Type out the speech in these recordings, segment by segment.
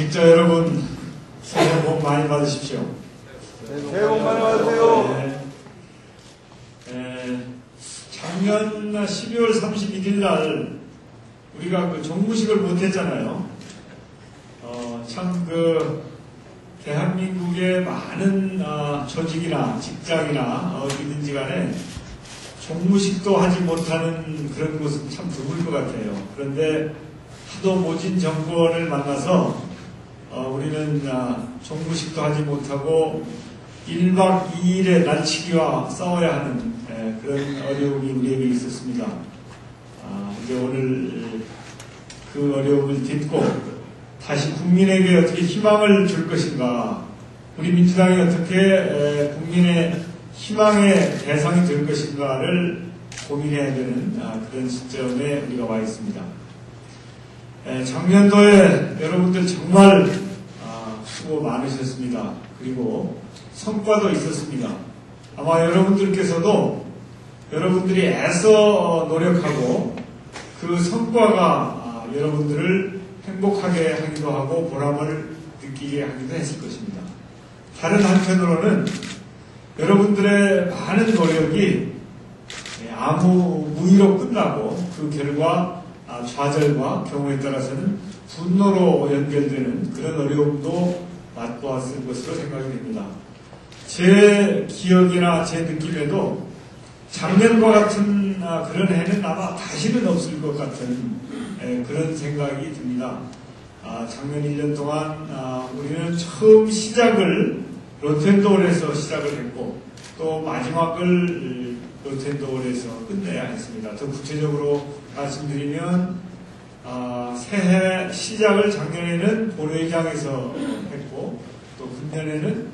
직자 여러분 새해 복 많이 받으십시오. 새해 복 많이 받으세요. 네. 에, 작년 12월 31일 날 우리가 그 종무식을 못했잖아요. 어, 참그 대한민국의 많은 아, 조직이나 직장이나 어디든지 간에 종무식도 하지 못하는 그런 곳은 참 드물 것 같아요. 그런데 하도 모진 정권을 만나서 어, 우리는 아, 종무식도 하지 못하고 1박 2일의 날치기와 싸워야 하는 에, 그런 어려움이 우리에게 있었습니다. 아, 이제 오늘 그 어려움을 딛고 다시 국민에게 어떻게 희망을 줄 것인가, 우리 민주당이 어떻게 에, 국민의 희망의 대상이 될 것인가를 고민해야 되는 아, 그런 시점에 우리가 와 있습니다. 에, 작년도에 여러분들 정말 아, 수고 많으셨습니다. 그리고 성과도 있었습니다. 아마 여러분들께서도 여러분들이 애써 노력하고 그 성과가 아, 여러분들을 행복하게 하기도 하고 보람을 느끼게 하기도 했을 것입니다. 다른 한편으로는 여러분들의 많은 노력이 아무 무의로 끝나고 그 결과 아, 좌절과 경우에 따라서는 분노로 연결되는 그런 어려움도 맛보았을 것으로 생각이 됩니다. 제 기억이나 제 느낌에도 작년과 같은 아, 그런 해는 아마 다시는 없을 것 같은 에, 그런 생각이 듭니다. 아, 작년 1년 동안 아, 우리는 처음 시작을 로텐도울에서 시작을 했고 또 마지막을 로텐도울에서 끝내야 했습니다. 더 구체적으로 말씀드리면 아, 새해 시작을 작년에는 본회의장에서 했고 또 금년에는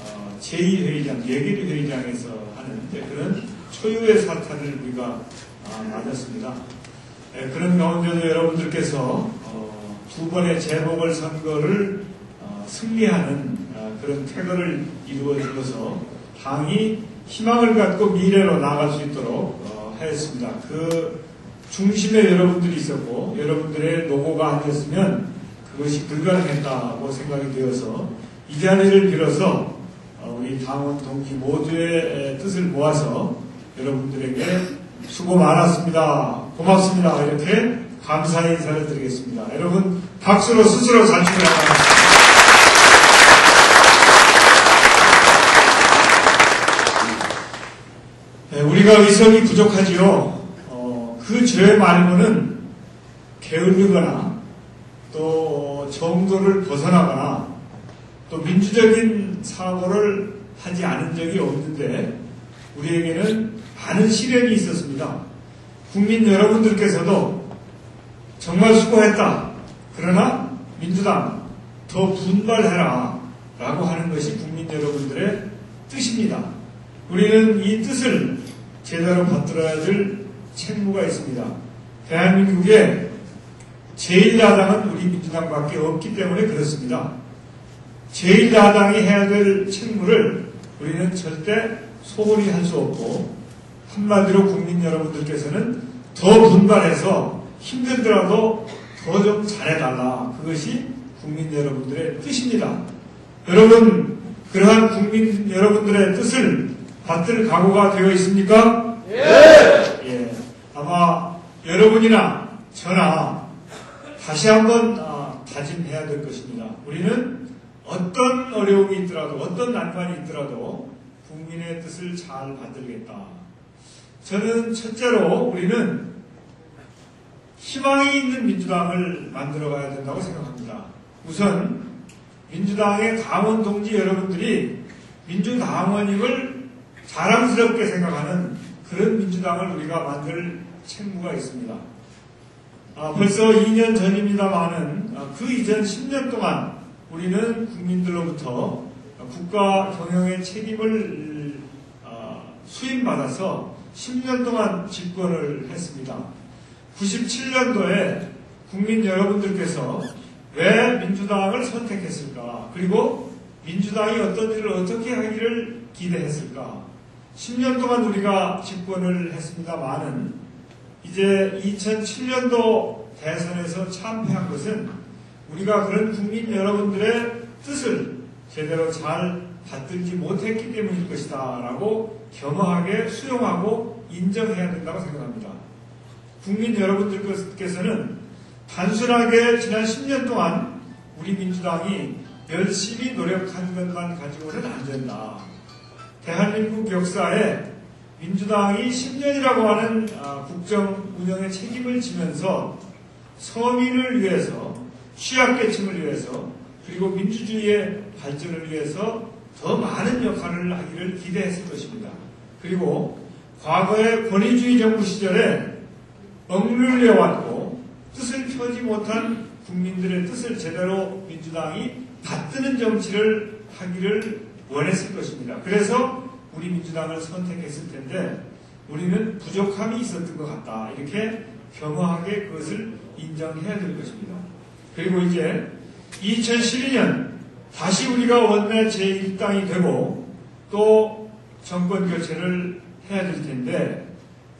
어, 제2회의장, 예결위 회의장에서 하는 그런 초유의 사탄을 우리가 아, 맞았습니다. 에, 그런 가운데도 여러분들께서 어, 두 번의 재보궐 선거를 어, 승리하는 아, 그런 태거를 이루어 주어서 당이 희망을 갖고 미래로 나아갈 수 있도록 어, 하였습니다. 그 중심에 여러분들이 있었고 여러분들의 노고가 아니었으면 그것이 불가능했다고 생각이 되어서 이 자리를 빌어서 어, 우리 당원 동지 모두의 뜻을 모아서 여러분들에게 수고 많았습니다. 고맙습니다. 이렇게 감사의 인사를 드리겠습니다. 여러분 박수로 스스로 잔치를 하겠습니다. 네, 우리가 의성이 부족하지요. 어, 그 죄 말고는 게으르거나 또 정도를 벗어나거나 또 민주적인 사고를 하지 않은 적이 없는데 우리에게는 많은 시련이 있었습니다. 국민 여러분들께서도 정말 수고했다. 그러나 민주당 더 분발해라. 라고 하는 것이 국민 여러분들의 뜻입니다. 우리는 이 뜻을 제대로 받들어야 될 책무가 있습니다. 대한민국의 제1야당은 우리 민주당밖에 없기 때문에 그렇습니다. 제1야당이 해야 될 책무를 우리는 절대 소홀히 할 수 없고 한마디로 국민 여러분들께서는 더 분발해서 힘들더라도 더 좀 잘해달라. 그것이 국민 여러분들의 뜻입니다. 여러분, 그러한 국민 여러분들의 뜻을 받들 각오가 되어 있습니까? 예! 예. 아마 여러분이나 저나 다시 한번 아, 다짐해야 될 것입니다. 우리는 어떤 어려움이 있더라도, 어떤 난관이 있더라도 국민의 뜻을 잘 받들겠다. 저는 첫째로 우리는 희망이 있는 민주당을 만들어 가야 된다고 생각합니다. 우선 민주당의 당원 동지 여러분들이 민주당원임을 자랑스럽게 생각하는 그런 민주당을 우리가 만들 책무가 있습니다. 아, 벌써 2년 전입니다만은 아, 그 이전 10년 동안 우리는 국민들로부터 국가 경영의 책임을 아, 수임받아서 10년 동안 집권을 했습니다. 97년도에 국민 여러분들께서 왜 민주당을 선택했을까? 그리고 민주당이 어떤 일을 어떻게 하기를 기대했을까? 10년 동안 우리가 집권을 했습니다만은 이제 2007년도 대선에서 참패한 것은 우리가 그런 국민 여러분들의 뜻을 제대로 잘 받들지 못했기 때문일 것이다. 라고 겸허하게 수용하고 인정해야 된다고 생각합니다. 국민 여러분들께서는 단순하게 지난 10년 동안 우리 민주당이 열심히 노력한 것만 가지고는 안 된다. 대한민국 역사에 민주당이 10년이라고 하는 아, 국정 운영의 책임을 지면서 서민을 위해서 취약계층을 위해서 그리고 민주주의의 발전을 위해서 더 많은 역할을 하기를 기대했을 것입니다. 그리고 과거의 권위주의 정부 시절에 억눌려왔고 뜻을 펴지 못한 국민들의 뜻을 제대로 민주당이 받드는 정치를 하기를 원했을 것입니다. 그래서 우리 민주당을 선택했을 텐데 우리는 부족함이 있었던 것 같다. 이렇게 겸허하게 그것을 인정해야 될 것입니다. 그리고 이제 2012년 다시 우리가 원내 제1당이 되고 또 정권 교체를 해야 될 텐데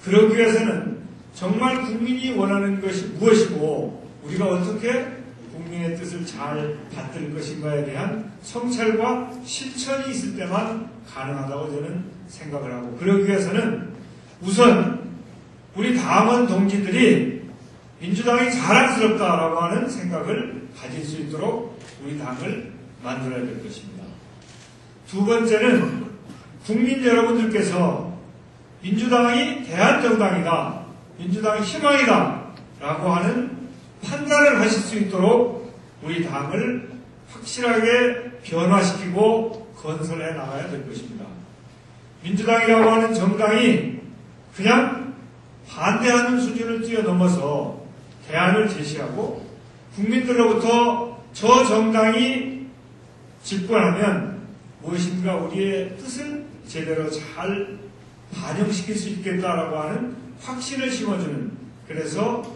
그러기 위해서는 정말 국민이 원하는 것이 무엇이고 우리가 어떻게 국민의 뜻을 잘 받들 것인가에 대한 성찰과 실천이 있을 때만 가능하다고 저는 생각을 하고 그러기 위해서는 우선 우리 당원 동지들이 민주당이 자랑스럽다라고 하는 생각을 가질 수 있도록 우리 당을 만들어야 될 것입니다. 두 번째는 국민 여러분들께서 민주당이 대한정당이다, 민주당이 희망이다 라고 하는 판단을 하실 수 있도록 우리 당을 확실하게 변화시키고 건설해 나가야 될 것입니다. 민주당이라고 하는 정당이 그냥 반대하는 수준을 뛰어넘어서 대안을 제시하고 국민들로부터 저 정당이 집권하면 무엇인가 우리의 뜻을 제대로 잘 반영시킬 수 있겠다라고 하는 확신을 심어주는 그래서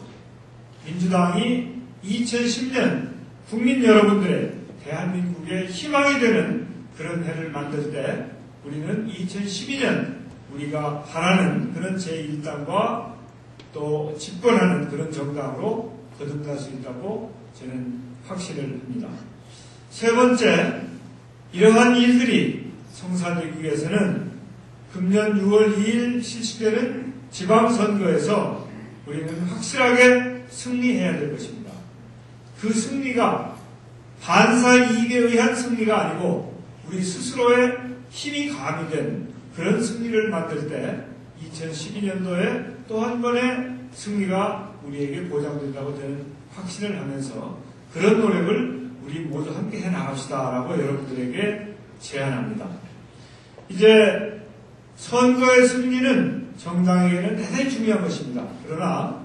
민주당이 2010년 국민 여러분들의 대한민국의 희망이 되는 그런 해를 만들 때 우리는 2012년 우리가 바라는 그런 제1당과 또 집권하는 그런 정당으로 거듭날 수 있다고 저는 확신을 합니다. 세 번째, 이러한 일들이 성사되기 위해서는 금년 6월 2일 실시되는 지방선거에서 우리는 확실하게 승리해야 될 것입니다. 그 승리가 반사 이익에 의한 승리가 아니고 우리 스스로의 힘이 가미된 그런 승리를 만들 때 2012년도에 또 한 번의 승리가 우리에게 보장된다고 저는 확신을 하면서 그런 노력을 우리 모두 함께 해 나갑시다라고 여러분들에게 제안합니다. 이제 선거의 승리는 정당에게는 대단히 중요한 것입니다. 그러나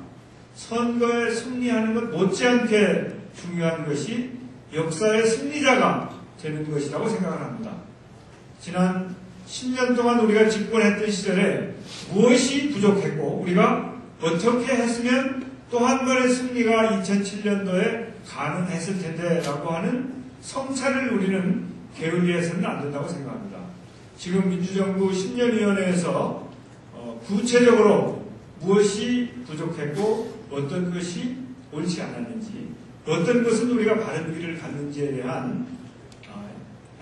선거에 승리하는 것 못지않게 중요한 것이 역사의 승리자가 되는 것이라고 생각을 합니다. 지난 10년 동안 우리가 집권했던 시절에 무엇이 부족했고 우리가 어떻게 했으면 또 한 번의 승리가 2007년도에 가능했을 텐데 라고 하는 성찰을 우리는 게을리해서는 안 된다고 생각합니다. 지금 민주정부 10년위원회에서 어, 구체적으로 무엇이 부족했고 어떤 것이 옳지 않았는지 어떤 것은 우리가 바른 길을 갔는지에 대한 어,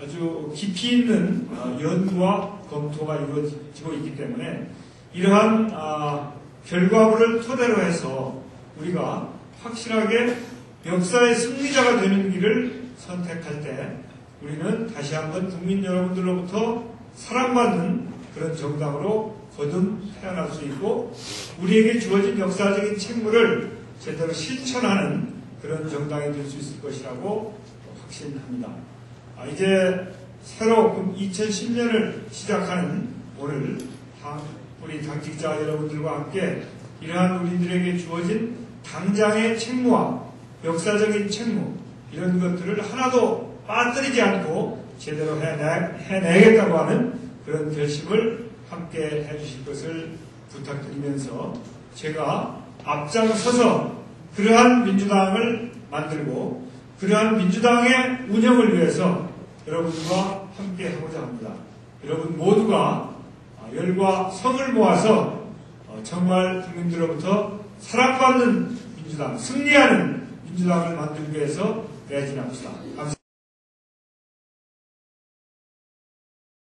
아주 깊이 있는 어, 연구와 검토가 이루어지고 있기 때문에 이러한 아, 결과물을 토대로 해서 우리가 확실하게 역사의 승리자가 되는 길을 선택할 때 우리는 다시 한번 국민 여러분들로부터 사랑받는 그런 정당으로 거듭 태어날 수 있고 우리에게 주어진 역사적인 책무를 제대로 실천하는 그런 정당이 될 수 있을 것이라고 확신합니다. 아, 이제 새로 2010년을 시작하는 오늘 우리 당직자 여러분들과 함께 이러한 우리들에게 주어진 당장의 책무와 역사적인 책무 이런 것들을 하나도 빠뜨리지 않고 제대로 해내, 해내겠다고 하는 그런 결심을 함께 해주실 것을 부탁드리면서 제가 앞장서서 그러한 민주당을 만들고 그러한 민주당의 운영을 위해서 여러분과 함께 하고자 합니다. 여러분 모두가 열과 성을 모아서 정말 국민들로부터 사랑받는 민주당, 승리하는 민주당을 만들기 위해서 대진합시다. 감사합니다.